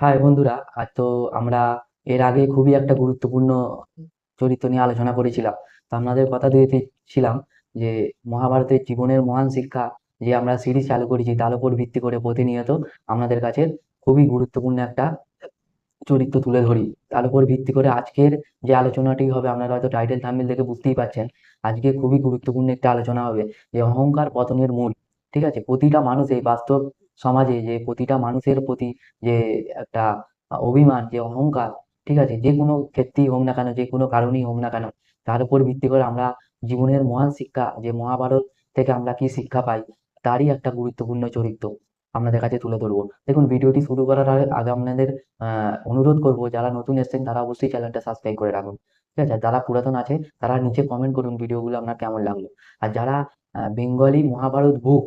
High বন্ধুরা আজ তো আমরা এর আগে খুবই একটা গুরুত্বপূর্ণ চরিত্র নিয়ে আলোচনা করেছিলাম। তো আপনাদের কথা দিয়েছিলাম যে, মহাভারতের জীবনের মহান শিক্ষা যে আমরা সিরিজ চালু করেছি, তার উপর ভিত্তি করে প্রতিনিয়ত আপনাদের কাছে খুবই গুরুত্বপূর্ণ একটা চরিত্র তুলে ধরি। তার উপর ভিত্তি করে আজকের যে আলোচনাটি হবে, আপনারা হয়তো টাইটেল থাম্বনেল দেখে বুঝতেই পারছেন, আজকে খুবই গুরুত্বপূর্ণ একটা আলোচনা হবে যে, অহংকার পতনের মূল, ঠিক আছে? প্রতিটা মানুষ এই বাস্তব সমাজে যে প্রতিটা মানুষের প্রতি যে একটা অভিমান, যে অহংকার, ঠিক আছে? যে কোনো ক্ষেত্রেই হোক না কেন, যে কোনো কারণেই হোক না কেন, তার উপর ভিত্তি করে আমরা জীবনের মহান শিক্ষা, যে মহাভারত থেকে আমরা কি শিক্ষা পাই, তারই একটা গুরুত্বপূর্ণ চরিত্র আপনাদের কাছে তুলে ধরবো। দেখুন, ভিডিওটি শুরু করার আগে আপনাদের অনুরোধ করব, যারা নতুন এসেছেন তারা অবশ্যই চ্যানেলটা সাবস্ক্রাইব করে রাখুন, ঠিক আছে? যারা পুরাতন আছে তারা নিচে কমেন্ট করুন, ভিডিওগুলো আপনার কেমন লাগল। আর যারা বেঙ্গলি মহাভারত বুক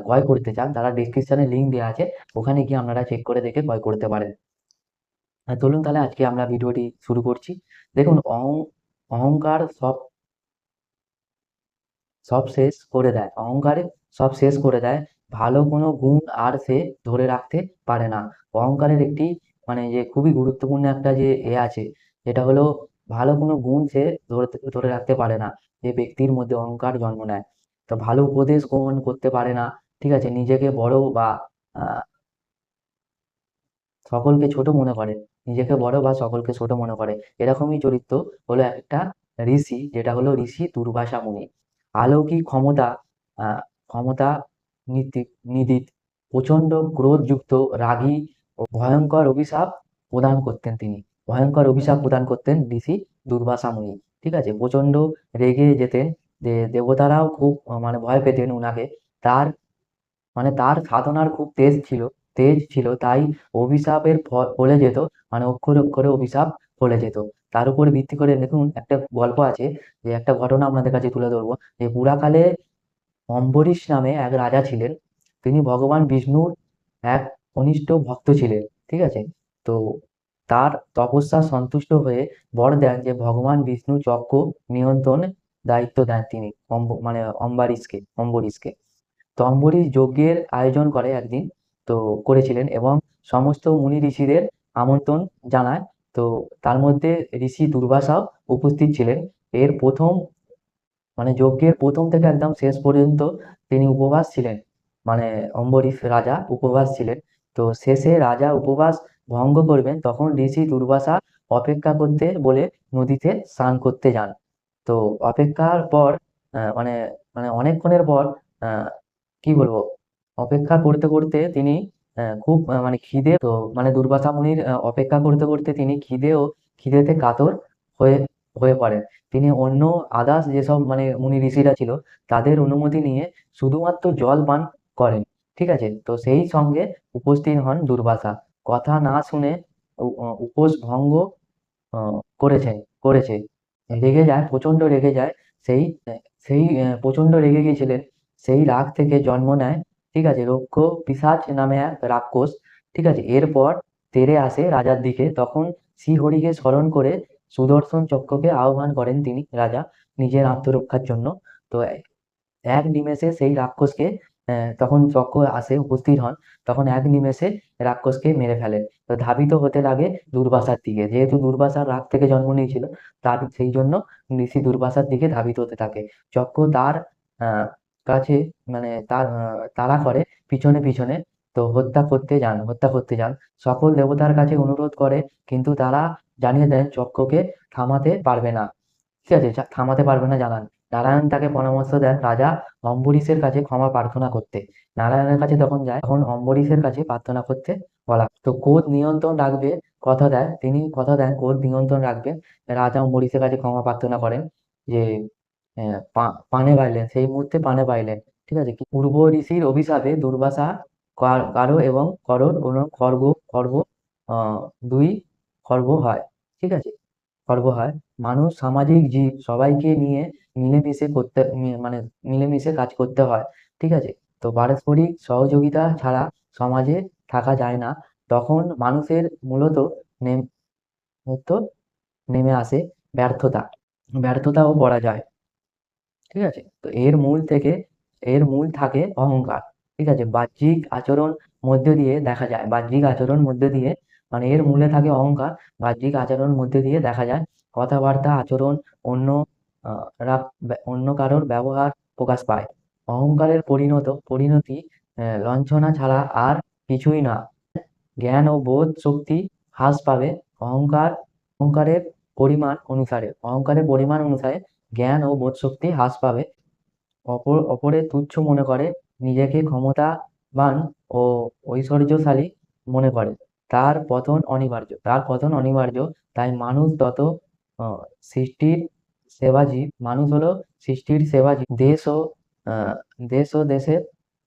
ক্রয় করতে চান, তারা ডিসক্রিপশনে লিঙ্ক দেওয়া আছে, ওখানে গিয়ে আপনারা চেক করে দেখে ক্রয় করতে পারেন। চলুন তাহলে আজকে আমরা ভিডিওটি শুরু করছি। দেখুন, অহং, অহংকার সব সব শেষ করে দেয়। অহংকারে সব শেষ করে দেয়। ভালো কোনো গুণ আর সে ধরে রাখতে পারে না। অহংকারের একটি মানে যে খুবই গুরুত্বপূর্ণ একটা যে এ আছে যেটা হলো ভালো কোনো গুণ সে ধরে ধরে রাখতে পারে না। যে ব্যক্তির মধ্যে অহংকার জন্ম নেয়। তো ভালো উপদেশ গ্রহণ করতে পারে না, ঠিক আছে? নিজেকে বড় বা সকলকে ছোট মনে করে। নিজেকে বড় বা সকলকে ছোট মনে করে। এরকমই চরিত্র হলো একটা ঋষি, যেটা হলো ঋষি দুর্বাসা মুনি। আলৌকিক ক্ষমতা ক্ষমতা নীতি, নিদিত প্রচণ্ড ক্রোধযুক্ত, রাগী ও ভয়ঙ্কর অভিশাপ প্রদান করতেন তিনি। ভয়ঙ্কর অভিশাপ প্রদান করতেন ঋষি দুর্বাসা মুনি, ঠিক আছে? প্রচণ্ড রেগে যেতেন যে দেবতারাও খুব মানে ভয় পেতেন উনাকে। তার মানে তার সাধনার খুব তেজ ছিল তেজ ছিল, তাই অভিশাপের ফলে যেত মানে অক্ষরে অক্ষরে অভিশাপ ফলে যেত। তার উপর ভিত্তি করে দেখুন, একটা গল্প আছে, যে একটা ঘটনা আপনাদের কাছে তুলে ধরবো, যে পুরাকালে অম্বরীশ নামে এক রাজা ছিলেন। তিনি ভগবান বিষ্ণুর এক কনিষ্ঠ ভক্ত ছিলেন, ঠিক আছে? তো তার তপস্যা সন্তুষ্ট হয়ে বর দেন যে ভগবান বিষ্ণু চক্র নিয়ন্ত্রণ দায়িত্ব দেন তিনি, অম্ব- মানে অম্বারিশকে অম্বরীশকে। তো অম্বরীশ যজ্ঞের আয়োজন করে একদিন, তো করেছিলেন এবং সমস্ত মুনি ঋষিদের আমন্ত্রণ জানায়। তো তার মধ্যে ঋষি দুর্বাসাও উপস্থিত ছিলেন। এর প্রথম মানে যজ্ঞের প্রথম থেকে একদম শেষ পর্যন্ত তিনি উপবাস ছিলেন। মানে অম্বরীশ রাজা উপবাস ছিলেন। তো শেষে রাজা উপবাস ভঙ্গ করবেন, তখন ঋষি দুর্বাসা অপেক্ষা করতে বলে নদীতে স্নান করতে যান। তো অপেক্ষার পর মানে মানে অনেকক্ষণের পর কি বলব? অপেক্ষা করতে করতে তিনি খুব মানে খিদে তো মানে দুর্বাসা মুনির অপেক্ষা করতে করতে তিনি খিদে ও খিদেতে কাতর হয়ে হয়ে পড়েন। তিনি অন্য আদার্স যেসব মানে মুনি ঋষিরা ছিল তাদের অনুমতি নিয়ে শুধুমাত্র জল পান করেন ঠিক আছে? তো সেই সঙ্গে উপস্থিত হন দুর্বাসা কথা না শুনে উপোস ভঙ্গ আহ, করেছে করেছে। রেগে যায় প্রচণ্ড রেগে যায়, সেই সেই প্রচণ্ড রেগে গিয়েছিলেন, সেই রাগ থেকে জন্ম নেয়, ঠিক আছে রক্ষ পিশাচ নামে এক রাক্ষস, ঠিক আছে, এরপর তেরে আসে রাজার দিকে, তখন শ্রীহরিকে স্মরণ করে সুদর্শন চক্রকে আহ্বান করেন তিনি, রাজা, নিজের আত্মরক্ষার জন্য, তো এক নিমেষে সেই রাক্ষসকে তখন চক্র আসে, উপস্থিত হন। তখন এক নিমেষে রাক্ষসকে মেরে ফেলেন তো ধাবিত হতে লাগে দুর্বাসার দিকে। যেহেতু দুর্বাসার রাগ থেকে জন্ম নিয়েছিল, তার সেই জন্য ঋষি দুর্বাসার দিকে ধাবিত হতে থাকে। চক্র তার কাছে মানে তার তাড়া করে, পিছনে পিছনে তো হত্যা করতে যান, হত্যা করতে যান। সকল দেবতার কাছে অনুরোধ করে, কিন্তু তারা জানিয়ে দেন চক্রকে থামাতে পারবে না। ঠিক আছে থামাতে পারবে না জানান। নারায়ণ তাকে পরামর্শ দেন, রাজা, অম্বরীশের কাছে ক্ষমা প্রার্থনা করতে। নারায়ণের কাছে তখন যায়, তখন অম্বরীশের কাছে প্রার্থনা করতে বলা। তো ক্রোধ নিয়ন্ত্রণ রাখবে, কথা দেয়, তিনি কথা দেন ক্রোধ নিয়ন্ত্রণ রাখবে, রাজা অম্বরীশের কাছে ক্ষমা প্রার্থনা করেন যে পানে পাইলেন সেই মুহূর্তে পানে পাইলেন ঠিক আছে? পূর্ব ঋষির অভিশাপে দুর্বাসা কারও এবং করর এবং খর্গ আহ, দুই খর্ব হয়, ঠিক আছে? খর্ব হয়। মানুষ, সামাজিক জীব সবাইকে নিয়ে মিলেমিশে করতে মানে মিলেমিশে কাজ করতে হয়, ঠিক আছে? তো পারস্পরিক সহযোগিতা ছাড়া সমাজে থাকা যায় না। তখন মানুষের মূলত মূলত নেমে আসে ব্যর্থতা। ব্যর্থতাও পড়া যায়, ঠিক আছে? তো এর মূল থেকে, এর মূল থাকে অহংকার, ঠিক আছে? বাহ্যিক আচরণ মধ্যে দিয়ে দেখা যায়, বাহ্যিক আচরণ মধ্যে দিয়ে মানে এর মূলে থাকে অহংকার, বাহ্যিক আচরণের মধ্যে দিয়ে দেখা যায় কথাবার্তা, আচরণ অন্য অন্য কারোর ব্যবহার প্রকাশ পায়। অহংকারের পরিণত, পরিণতি লাঞ্ছনা ছাড়া আর কিছুই না। জ্ঞান ও বোধ শক্তি হ্রাস পাবে অহংকার, অহংকারের পরিমাণ অনুসারে। অহংকারের পরিমাণ অনুসারে জ্ঞান ও বোধ শক্তি হ্রাস পাবে। অপর, অপরের তুচ্ছ মনে করে, নিজেকে ক্ষমতাবান ও ঐশ্বর্যশালী মনে করে। তার পতন অনিবার্য, তার পতন অনিবার্য। তাই মানুষ তত সৃষ্টির সেবাজীব মানুষ হলো সৃষ্টির সেবাজীব দেশ ও দেশ ও দেশের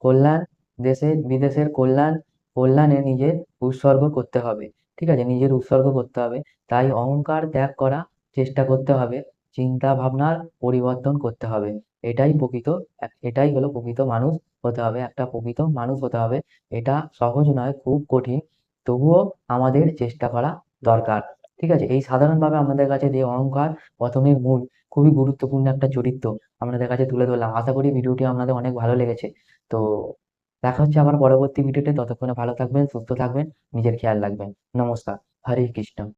কল্যাণ দেশের বিদেশের কল্যাণ, কল্যাণে নিজের উৎসর্গ করতে হবে। ঠিক আছে, নিজের উৎসর্গ করতে হবে। তাই অহংকার ত্যাগ করা চেষ্টা করতে হবে চিন্তা ভাবনার পরিবর্তন করতে হবে। এটাই প্রকৃত, এটাই হলো প্রকৃত মানুষ হতে হবে, একটা প্রকৃত মানুষ হতে হবে। এটা সহজ নয়, খুব কঠিন। তবুও আমাদের চেষ্টা করা দরকার। ঠিক আছে? এই সাধারণভাবে আমাদের কাছে যে অহংকার প্রথমে মূল খুবই গুরুত্বপূর্ণ একটা চরিত্র আপনাদের কাছে তুলে ধরলাম। আশা করি ভিডিওটি আপনাদের অনেক ভালো লেগেছে। তো দেখা হচ্ছে আমার পরবর্তী ভিডিওতে। ততক্ষণে ভালো থাকবেন, সুস্থ থাকবেন, নিজের খেয়াল রাখবেন। নমস্কার। হরে কৃষ্ণ।